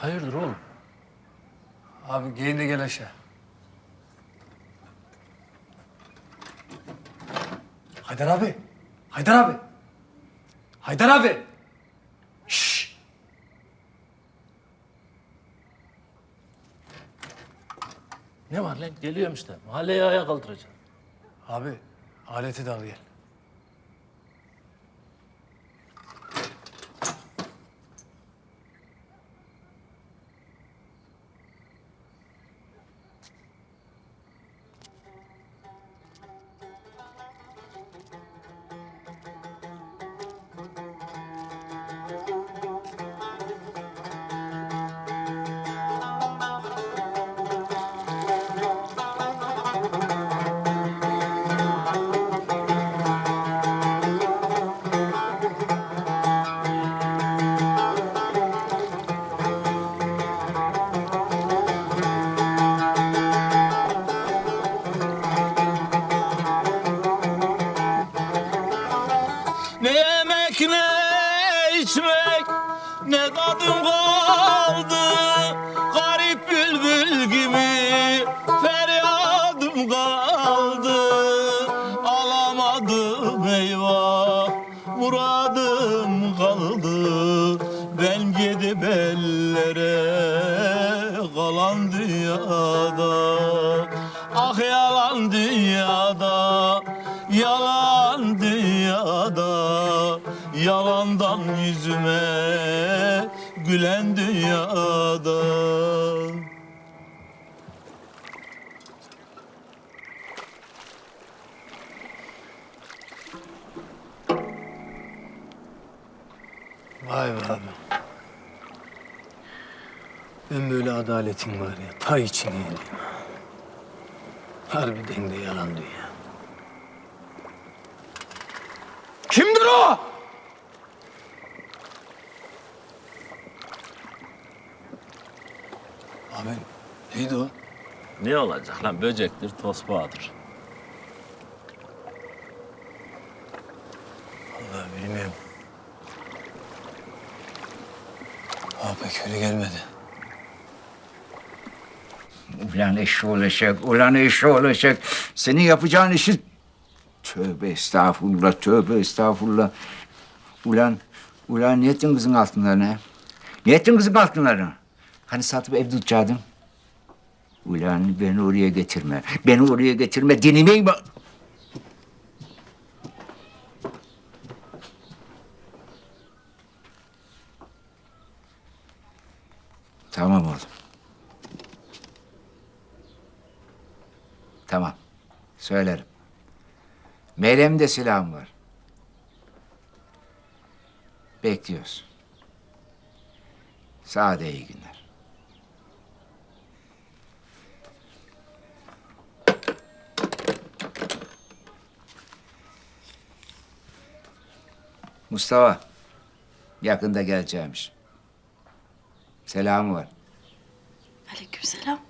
Hayırdır oğlum? Abi giyin de gel aşağı. Haydar abi. Haydar abi. Haydar abi. Şşş. Ne var lan? Geliyorum işte. Mahalleyi ayağa kaldıracağım. Abi aleti de al gel. Ellere kalan dünyada. Ah yalan dünyada Yalan dünyada. Yalandan yüzüme Gülen dünyada. Vay be abi. Ben böyle adaletin var ya, ta içine yedim. Harbiden de yalan dünya. Kimdir o? Abi neydi o? Ne olacak lan böcektir tosbağadır Vallahi bilmiyorum. Aa pek öyle gelmedi. Ulan eşşoğlu olacak, ulan eşşoğlu olacak. Senin yapacağın işi... Tövbe estağfurullah, tövbe estağfurullah. Ulan, ulan ne ettin kızın altınlarına? Ne ettin kızın altınlarına? Hani satıp ev tutacaktın? Ulan beni oraya getirme, beni oraya getirme. Dinime bak. Tamam oğlum. Tamam. Söylerim. Meryem'de silahım var. Bekliyoruz. Sade iyi günler. Mustafa. Yakında geleceğimiş. Selamı var. Aleykümselam.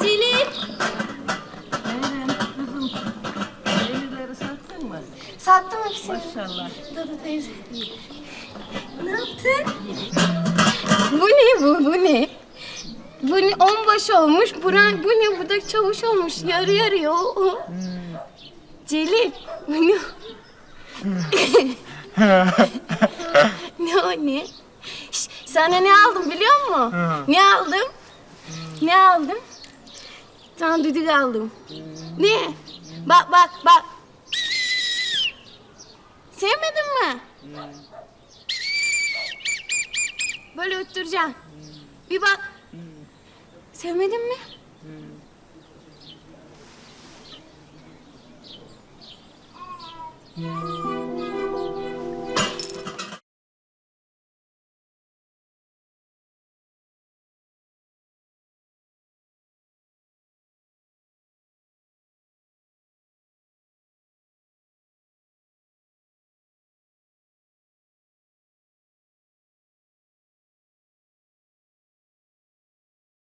Dilip. Benim kızım. Elleri sattın mı? Sattım hepsini. Maşallah. Dadı teyze. Ne yaptın? Bu ne bu? Bu ne? Bu ne? Onbaşı olmuş. Buran, bu ne? Bu da çavuş olmuş. Yarı yarı o. Hmm. Celil. Ne? ne o ne? Şş, sana ne aldım biliyor musun? Ne aldım? Ne aldım? Sana düdük aldım. Ne? Bak bak bak. Sevmedin mi? Böyle öttüreceğim. Bir bak. Sevmedin mi?